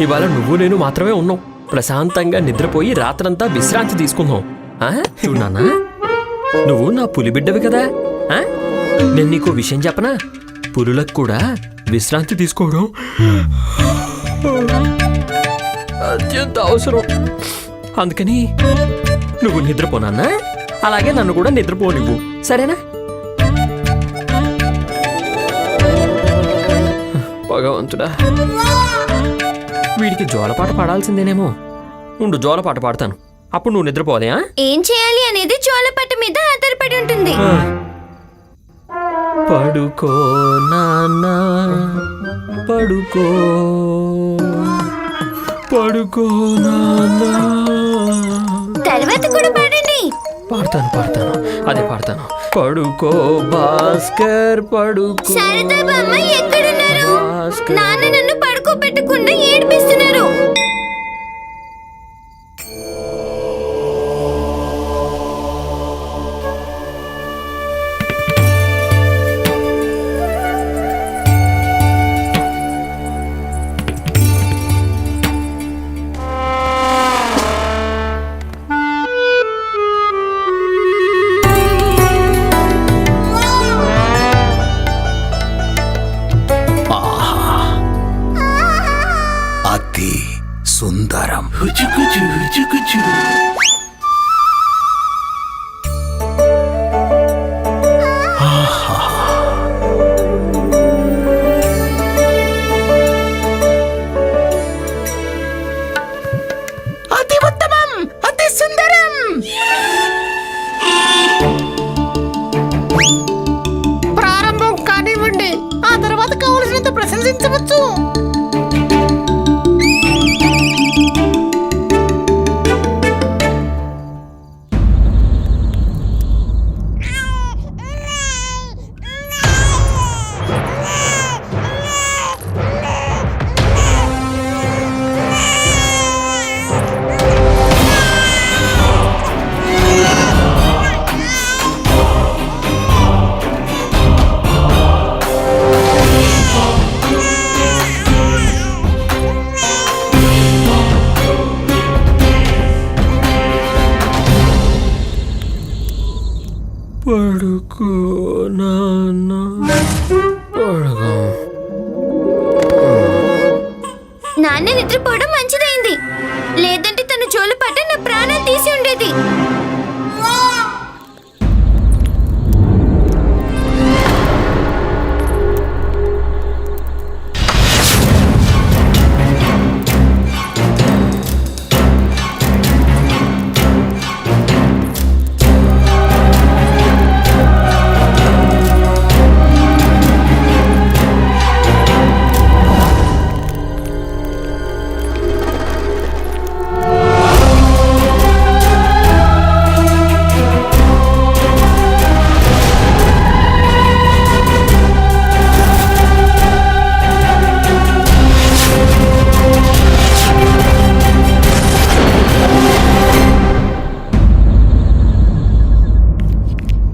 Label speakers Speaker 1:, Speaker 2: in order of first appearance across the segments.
Speaker 1: ఇవాళ నువ్వు నేను మాత్రమే ఉన్నాం. ప్రశాంతంగా నిద్రపోయి రాత్రంతా విశ్రాంతి తీసుకుందాం. చూడు నాన్నా. నువ్వు నా పులి బిడ్డవి కదా. నేను నీకు విషయం చెప్పనా? పులులకు కూడా విశ్రాంతి తీసుకోవడం అత్యంత అవసరం. అందుకని నువ్వు నిద్రపోనా అలాగే నన్ను కూడా నిద్రపో నువ్వు సరేనా భగవంతుడా. వీడికి జోలపాట పాడాల్సిందేనేమో. ఉండు జోలపాట పాడతాను. అప్పుడు నువ్వు నిద్రపోదే ఆ?
Speaker 2: ఏం చేయాలి అనేది జోలపట్ట మీద ఆధారపడి ఉంటుంది.
Speaker 1: పడుకో నాన్న. పడుకో. పడుకో నాన్న.
Speaker 2: తర్వాత కూడా పాడండి.
Speaker 1: పాడతాను పాడతాను. అదే పాడతాను. పడుకో భాస్కర్ పడుకో.
Speaker 2: శారదా బామ్మ ఎక్కడున్నారు? నాన్న నన్ను పడుకోబెట్టకుండా ఏడిపిస్తున్నారు. నిద్రపోవడం మంచిదైంది. లేదంటే తన జోలపాట నా ప్రాణం తీసి ఉండేది.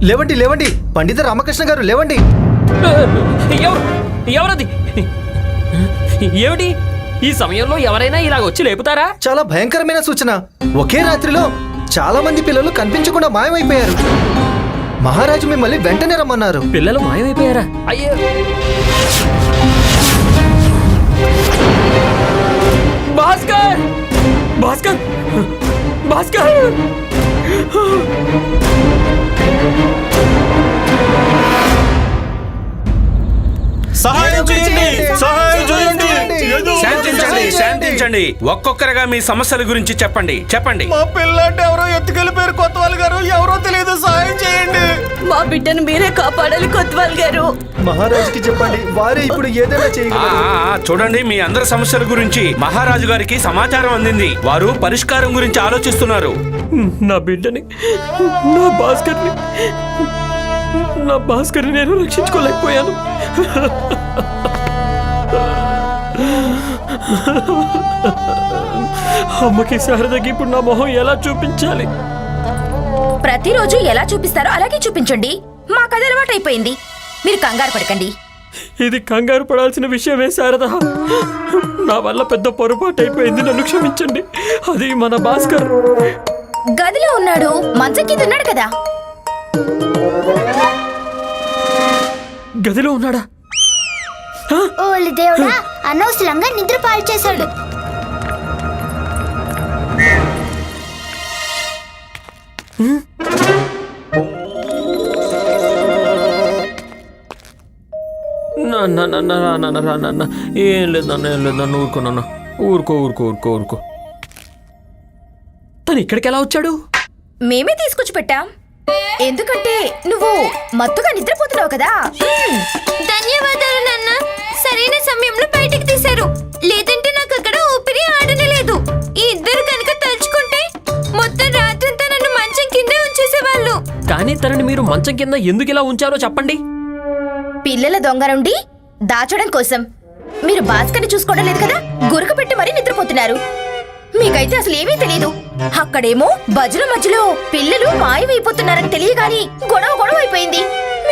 Speaker 3: లేవండి లేవండి. పండిత రామకృష్ణ గారు లేవండి.
Speaker 1: ఎవరు ఎవరది? ఏమిటి? ఈ సమయంలో ఎవరైనా ఇలాగ వచ్చి లేపుతారా?
Speaker 3: చాలా భయంకరమైన సూచన. ఒకే రాత్రిలో చాలా మంది పిల్లలు కనిపించకుండా మాయమైపోయారు. మహారాజు మిమ్మల్ని వెంటనే రమ్మన్నారు.
Speaker 1: పిల్లలు మాయమైపోయారా? అయ్యో. భాస్కర్! భాస్కర్! భాస్కర్!
Speaker 4: సహాయం చేయండి. సహాయం చేయండి.
Speaker 5: శాంతించండి. ఒక్కొక్కరుగా మీ సమస్యల గురించి చెప్పండి. చెప్పండి.
Speaker 6: మా పిల్లంటే ఎవరో ఎత్తుకెళ్ళిపోయారు కొత్త వాళ్ళు గారు ఎవరో తెలియదు సహాయం చేయండి.
Speaker 7: మా బిడ్డను మీరే కాపాడాలి కొత్వాల్ గారు.
Speaker 3: మహారాజుకి చెప్పండి వారే ఇప్పుడు ఏదైనా
Speaker 5: ఆ,
Speaker 3: చేయగలరు
Speaker 5: ఆ, ఆ, చూడండి మీ అందరి సమస్యల గురించి మహారాజు గారికి సమాచారం అందింది. వారు పరిష్కారం గురించి ఆలోచిస్తున్నారు.
Speaker 1: నా బిడ్డని నా భాస్కర్ని నా భాస్కర్ని నేను రక్షించుకోలేకపోయాను. అమ్మకి శారదకి ఇప్పుడు నా మొహం ఎలా చూపించాలి?
Speaker 7: ప్రతిరోజు ఎలా చూపిస్తారో అలాగే చూపించండి. మాకు అది అలవాటైపోయింది. మీరు కంగారు పడకండి.
Speaker 1: ఇది కంగారు పడాల్సిన విషయమే శారదా. నా వల్ల పెద్ద పొరపాటు అయిపోయింది నన్ను క్షమించండి. అది మన భాస్కర్.
Speaker 2: గదిలో ఉన్నాడు. మంచం కింద ఉన్నాడు కదా.
Speaker 1: గదిలో ఉన్నాడా?
Speaker 2: ఓలి దేవుడా అనవసరంగా నిద్ర పాడు చేశాడు.
Speaker 1: నాన్న నాన్న నాన్న నాన్న నాన్న ఏం లేదు నాన్న ఏం లేదు నన్ను ఊరుకో నాన్న. ఊరుకో ఊరుకో ఊరుకో ఊరుకో. తను ఇక్కడికి ఎలా వచ్చాడు?
Speaker 7: మేమే తీసుకొచ్చి పెట్టాం. ఎందుకంటే నువ్వు మత్తుగా నిద్రపోతున్నావు కదా.
Speaker 2: ధన్యవాదాలు నాన్న. సరైన సమయంలో బయటికి తీశారు. లేదంటే నాకు అక్కడ ఊపిరి ఆడనలేదు. ఈ ఇద్దరు కనుక తలుచుకుంటే మొత్తం రాత్రంతా నన్ను మంచం కిందే ఉంచేసేవాళ్ళు.
Speaker 1: కానీ తనని మీరు మంచం కింద ఎందుకు ఇలా ఉంచారో చెప్పండి.
Speaker 7: పిల్లల దొంగ నుండి దాచడం కోసం. మీరు భాస్కర్ని చూసుకోవడం లేదు కదా? గురక పెట్టి మరీ నిద్రపోతున్నారు. మీకైతే అసలు ఏమీ తెలియదు అక్కడేమో భజన మధ్యలో పిల్లలు మాయమైపోతున్నారని తెలియగాని గొడవ గొడవ అయిపోయింది.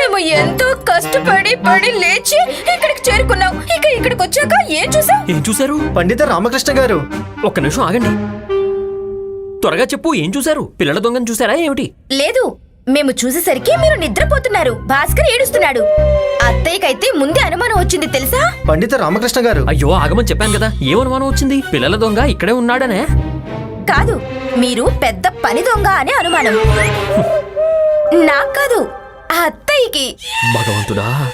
Speaker 7: మేము ఎంతో కష్టపడి పడి లేచి ఇక్కడికి చేరుకున్నాం. ఇక ఇక్కడికి వచ్చాక ఏం చూసాం
Speaker 1: ఏం చూశారు?
Speaker 3: పండిత రామకృష్ణ గారు.
Speaker 1: ఒక్క నిమిషం ఆగండి. త్వరగా చెప్పు ఏం చూశారు? పిల్లల దొంగను చూసారా ఏమిటి?
Speaker 7: లేదు మేము చూసేసరికి మీరు నిద్రపోతున్నారు. భాస్కర్ ఏడుస్తున్నాడు. అత్తయ్యకైతే ముందే అనుమానం వచ్చింది తెలుసా?
Speaker 3: పండిత రామకృష్ణ గారు.
Speaker 1: అయ్యో ఆగమని చెప్పాను కదా. ఏమనుమానం వచ్చింది? పిల్లల దొంగ ఇక్కడే ఉన్నాడనే?
Speaker 7: కాదు మీరు పెద్ద పని దొంగ అనే అనుమానం. నాకు కాదు అత్తయ్యకి
Speaker 1: భగవంతుడా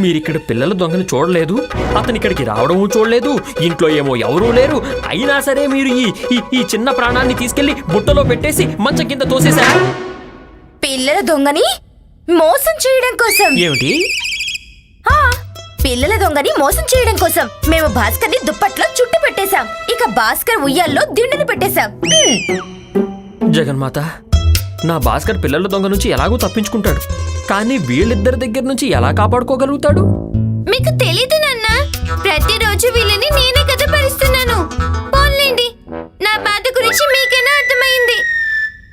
Speaker 1: మీరిక్కడ పిల్లల దొంగని చూడలేదు? అతను ఇక్కడికి రావడం చూడలేదు? ఇంట్లో ఏమో ఎవరూ లేరు? అయినా సరే మీరు ఈ ఈ- చిన్న ప్రాణాన్ని తీసుకెళ్ళి బుట్టలో పెట్టేసి మంచం కింద తోసేశారా?
Speaker 7: పిల్లల దొంగని మోసం చేయడం కోసం.
Speaker 1: ఏమిటి?
Speaker 7: ఆ, పిల్లల దొంగని మోసం చేయడం కోసం మేము భాస్కర్ని దుప్పట్లో చుట్టు పెట్టేశాం. ఇక భాస్కర్ ఉయ్యాల్లో దిండుని పెట్టేశాం. హ్మ్.
Speaker 1: జగన్మాత నా భాస్కర్ పిల్లల దొంగ నుంచి ఎలాగో తప్పించుకుంటాడు. కానీ వీళ్ళిద్దరి దగ్గర నుంచి ఎలా కాపాడుకోగలుగుతాడు?
Speaker 2: మీకు తెలీదు నాన్న. ప్రతిరోజు వీళ్ళని నేనే కదా భరిస్తున్నాను పోన్లేండి. నా బాధ గురించి మీకైనా అర్థమైంది?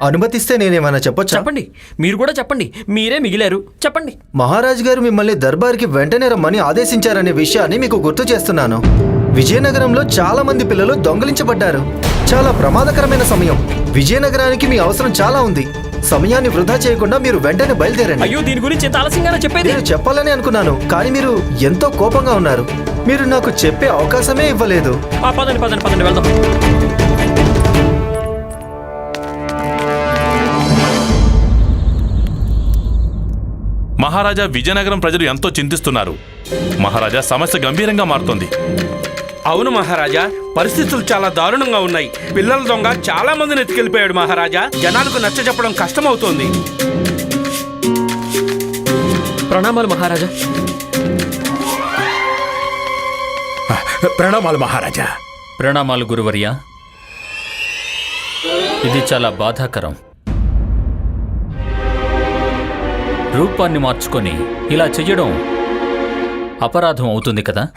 Speaker 3: అనుమతిస్తే నేనేమైనా చెప్పొచ్చా?
Speaker 1: చెప్పండి. మీరు కూడా చెప్పండి. మీరే మిగిలారు. చెప్పండి.
Speaker 3: మహారాజ్ గారు మిమ్మల్ని దర్బార్కి వెంటనే రమ్మని ఆదేశించారనే విషయాన్ని మీకు గుర్తు చేస్తున్నాను. విజయనగరంలో చాలా మంది పిల్లలు దొంగలించబడ్డారు. చాలా ప్రమాదకరమైన సమయం. విజయనగరానికి మీ అవసరం చాలా ఉంది. సమయాన్ని వృధా చేయకుండా మీరు వెంటనే బయలుదేరండి.
Speaker 1: అయ్యో దీని గురించి ఇంత ఆలస్యంగానే చెప్పేది?
Speaker 3: నేను చెప్పాలని అనుకున్నాను కానీ మీరు ఎంతో కోపంగా ఉన్నారు. మీరు నాకు చెప్పే అవకాశమే ఇవ్వలేదు.
Speaker 1: ఆ, పదండి పదండి పదండి వెళ్దాం.
Speaker 4: మహారాజా విజయనగరం ప్రజలు ఎంతో చింతిస్తున్నారు. మహారాజా సమస్య గంభీరంగా మారుతోంది.
Speaker 5: అవును మహారాజా పరిస్థితులు చాలా దారుణంగా ఉన్నాయి. పిల్లల దొంగ చాలా మందిని ఎత్తుకెళ్ళిపోయాడు మహారాజా. జనాలకు నచ్చ చెప్పడం కష్టమవుతోంది.
Speaker 1: ప్రణామాలు మహారాజా.
Speaker 8: ప్రణామాలు మహారాజా.
Speaker 9: ప్రణామాలు గురువర్య. ఇది చాలా బాధాకరం. రూపాన్ని మార్చుకొని ఇలా చెయ్యడం అపరాధం అవుతుంది కదా?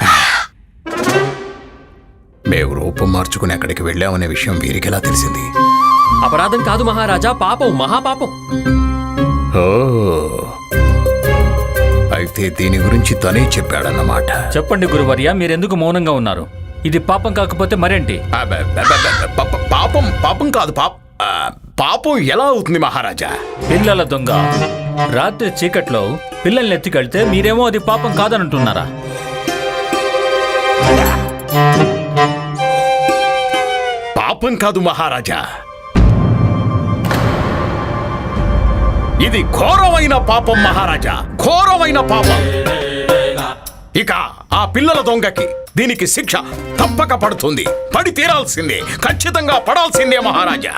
Speaker 8: రూపం మార్చుకుని ఎక్కడికి వెళ్ళామనే విషయం వీరికి ఎలా తెలిసింది?
Speaker 1: అపరాధం కాదు మహారాజా పాపం మహాపాపం.
Speaker 8: ఓ. అయితే దీని గురించి తనే చెప్పాడన్నమాట.
Speaker 9: చెప్పండి గురువర్య మీరెందుకు మౌనంగా ఉన్నారు? ఇది పాపం కాకపోతే మరేంటి?
Speaker 8: అబ్బ, అబ్బ, అబ్బ, అబ్బ, పాప- పాపం పాపం కాదు పాప ఆ, పాపం ఎలా అవుతుంది మహారాజా?
Speaker 9: పిల్లల దొంగ రాత్రి చీకట్లో పిల్లల్ని ఎత్తుకెళ్తే మీరేమో అది పాపం కాదనంటున్నారా?
Speaker 8: పాపం కాదు మహారాజా. ఇది ఘోరమైన పాపం మహారాజా. ఘోరమైన పాపం. ఇక ఆ పిల్లల దొంగకి దీనికి శిక్ష తప్పక పడుతుంది. పడి తీరాల్సిందే. ఖచ్చితంగా పడాల్సిందే మహారాజా.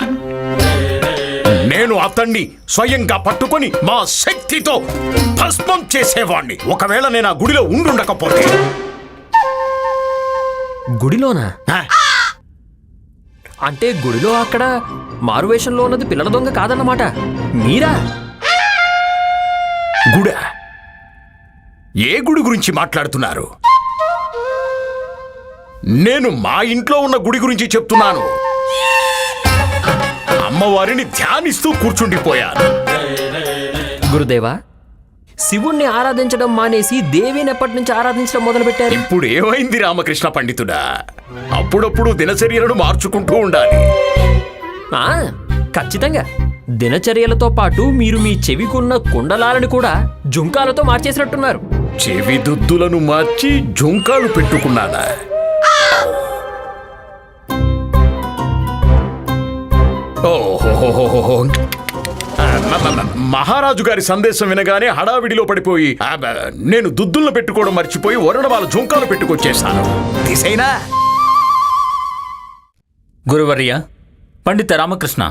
Speaker 8: నేను అతన్ని స్వయంగా పట్టుకొని మా శక్తితో భస్మం చేసేవాణ్ణి. ఒకవేళ నేను ఆ గుడిలో ఉండుండకపోతే.
Speaker 1: గుడిలోనా? అంటే గుడిలో అక్కడ మారువేషంలో ఉన్నది పిల్లల దొంగ కాదన్నమాట. మీరా?
Speaker 8: గుడ? ఏ గుడి గురించి మాట్లాడుతున్నారు? నేను మా ఇంట్లో ఉన్న గుడి గురించి చెప్తున్నాను. అమ్మవారిని ధ్యానిస్తూ కూర్చుండిపోయాను.
Speaker 1: గురుదేవా శివుణ్ణి ఆరాధించడం మానేసి దేవిని ఎప్పటి నుంచి ఆరాధించడం మొదలుపెట్టారు?
Speaker 8: ఇప్పుడు ఏమైంది రామకృష్ణ పండితుడా? అప్పుడప్పుడు దినచర్యలను మార్చుకుంటూ ఉండాలి.
Speaker 1: ఆ, ఖచ్చితంగా. దినచర్యలతో పాటు మీరు మీ చెవికున్న కుండలాలను కూడా జుంకాలతో మార్చేసినట్టున్నారు.
Speaker 8: చెవి దుద్దులను మార్చి జుంకాలు పెట్టుకున్నానా? ఓహోహోహోహో. మహారాజు గారి సందేశం వినగానే హడావిడిలో పడిపోయి నేను దుద్దులను పెట్టుకోవడం మర్చిపోయి వరుణమాల జుంకాలు పెట్టుకొచ్చేసాను తీసైనా
Speaker 9: గురువర్య పండిత రామకృష్ణ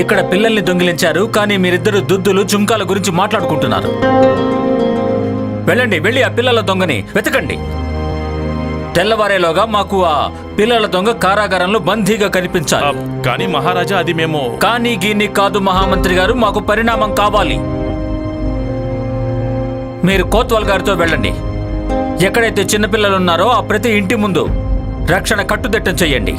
Speaker 9: ఇక్కడ పిల్లల్ని దొంగిలించారు కానీ మీరిద్దరు దుద్దులు జుంకాల గురించి మాట్లాడుకుంటున్నారు. వెళ్ళండి వెళ్ళి ఆ పిల్లల దొంగని వెతకండి. తెల్లవారేలోగా మాకు ఆ పిల్లల దొంగ కారాగారంలో బందీగా కనిపించాలి.
Speaker 4: కానీ మహారాజా అది మేము
Speaker 9: కానీ గీని కాదు మహామంత్రి గారు మాకు పరిణామం కావాలి. మీరు కోత్వాల్ గారితో వెళ్ళండి. ఎక్కడైతే చిన్నపిల్లలు ఉన్నారో ఆ ప్రతి ఇంటి ముందు రక్షణ కట్టుదిట్టం చెయ్యండి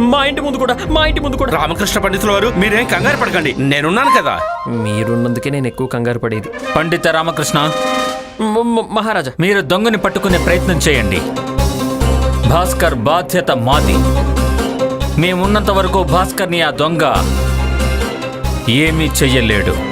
Speaker 1: మా ఇంటి ముందు కూడా మా ఇంటి ముందు కూడా.
Speaker 5: రామకృష్ణ పండితుల వారు మీరేం కంగారు పడకండి. నేనున్నాను కదా.
Speaker 1: మీరున్నందుకే నేను ఎక్కువ కంగారు పడేది.
Speaker 9: పండిత రామకృష్ణ
Speaker 1: మహారాజా
Speaker 9: మీరు దొంగని పట్టుకునే ప్రయత్నం చేయండి. భాస్కర్ బాధ్యత మాది. మేమున్నంత వరకు భాస్కర్ని ఆ దొంగ ఏమీ చెయ్యలేడు.